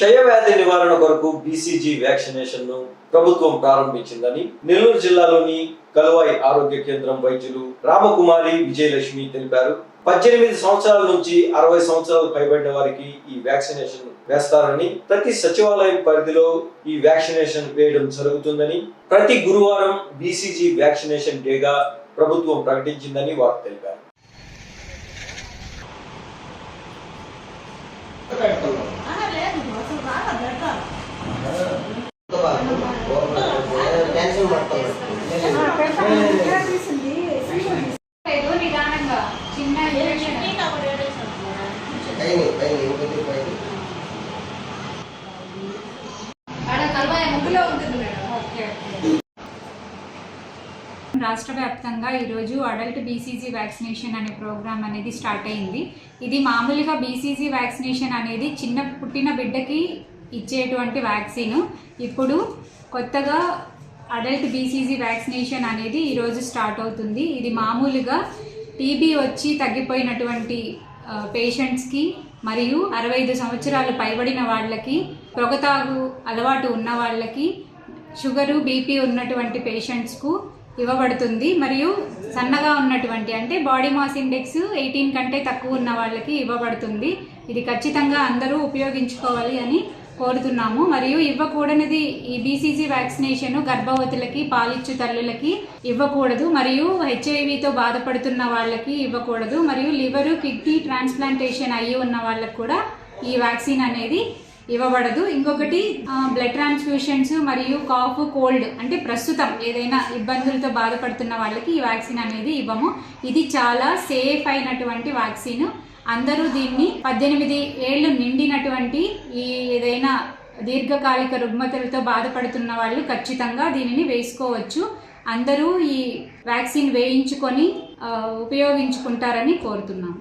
క్షయవ్యాధి నివారణ కొరకు బీసీజీ వ్యాక్సినేషన్ను ప్రభుత్వం ప్రారంభించిందని నెల్లూరు జిల్లాలోని కలువాయి ఆరోగ్య కేంద్రం వైద్యులు రామకుమారి విజయలక్ష్మి తెలిపారు. పద్దెనిమిది సంవత్సరాల నుంచి అరవై సంవత్సరాలు పైబడిన వారికి ఈ వ్యాక్సినేషన్ వేస్తారని ప్రతి సచివాలయం పరిధిలో ఈ వ్యాక్సినేషన్ వేయడం జరుగుతుందని ప్రతి గురువారం బీసీజీ వ్యాక్సినేషన్ డేగా ప్రభుత్వం ప్రకటించిందని వారు తెలిపారు. రాష్ట్ర వ్యాప్తంగా ఈరోజు అడల్ట్ బీసీజీ వ్యాక్సినేషన్ అనే ప్రోగ్రామ్ అనేది స్టార్ట్ అయింది. ఇది మామూలుగా బీసీజీ వ్యాక్సినేషన్ అనేది చిన్న పుట్టిన బిడ్డకి ఇచ్చేటువంటి వ్యాక్సిన్. ఇప్పుడు కొత్తగా అడల్ట్ బీసీజీ వ్యాక్సినేషన్ అనేది ఈరోజు స్టార్ట్ అవుతుంది. ఇది మామూలుగా టీబీ వచ్చి తగ్గిపోయినటువంటి పేషెంట్స్కి మరియు అరవై ఐదు సంవత్సరాలు పైబడిన వాళ్ళకి పొగతాగు అలవాటు ఉన్న వాళ్ళకి షుగరు బీపీ ఉన్నటువంటి పేషెంట్స్కు ఇవ్వబడుతుంది. మరియు సన్నగా ఉన్నటువంటి అంటే బాడీ మాస్ ఇండెక్స్ ఎయిటీన్ కంటే తక్కువ ఉన్న వాళ్ళకి ఇవ్వబడుతుంది. ఇది ఖచ్చితంగా అందరూ ఉపయోగించుకోవాలి అని కోరుతున్నాము. మరియు ఇవ్వకూడనిది ఈ బీసీజీ వ్యాక్సినేషన్ గర్భవతులకి పాలిచ్చు తల్లులకి ఇవ్వకూడదు. మరియు హెచ్ఐవితో బాధపడుతున్న వాళ్ళకి ఇవ్వకూడదు. మరియు లివరు కిడ్నీ ట్రాన్స్ప్లాంటేషన్ అయ్యి ఉన్న వాళ్ళకి కూడా ఈ వ్యాక్సిన్ అనేది ఇవ్వబడదు. ఇంకొకటి బ్లడ్ ట్రాన్స్ఫ్యూషన్స్ మరియు కాఫ్ కోల్డ్ అంటే ప్రస్తుతం ఏదైనా ఇబ్బందులతో బాధపడుతున్న వాళ్ళకి ఈ వ్యాక్సిన్ అనేది ఇవ్వము. ఇది చాలా సేఫ్ అయినటువంటి వ్యాక్సిన్. అందరూ దీన్ని పద్దెనిమిది ఏళ్ళు నిండినటువంటి ఈ ఏదైనా దీర్ఘకాలిక రుగ్మతలతో బాధపడుతున్న వాళ్ళు ఖచ్చితంగా దీనిని వేసుకోవచ్చు. అందరూ ఈ వ్యాక్సిన్ వేయించుకొని ఉపయోగించుకుంటారని కోరుతున్నాము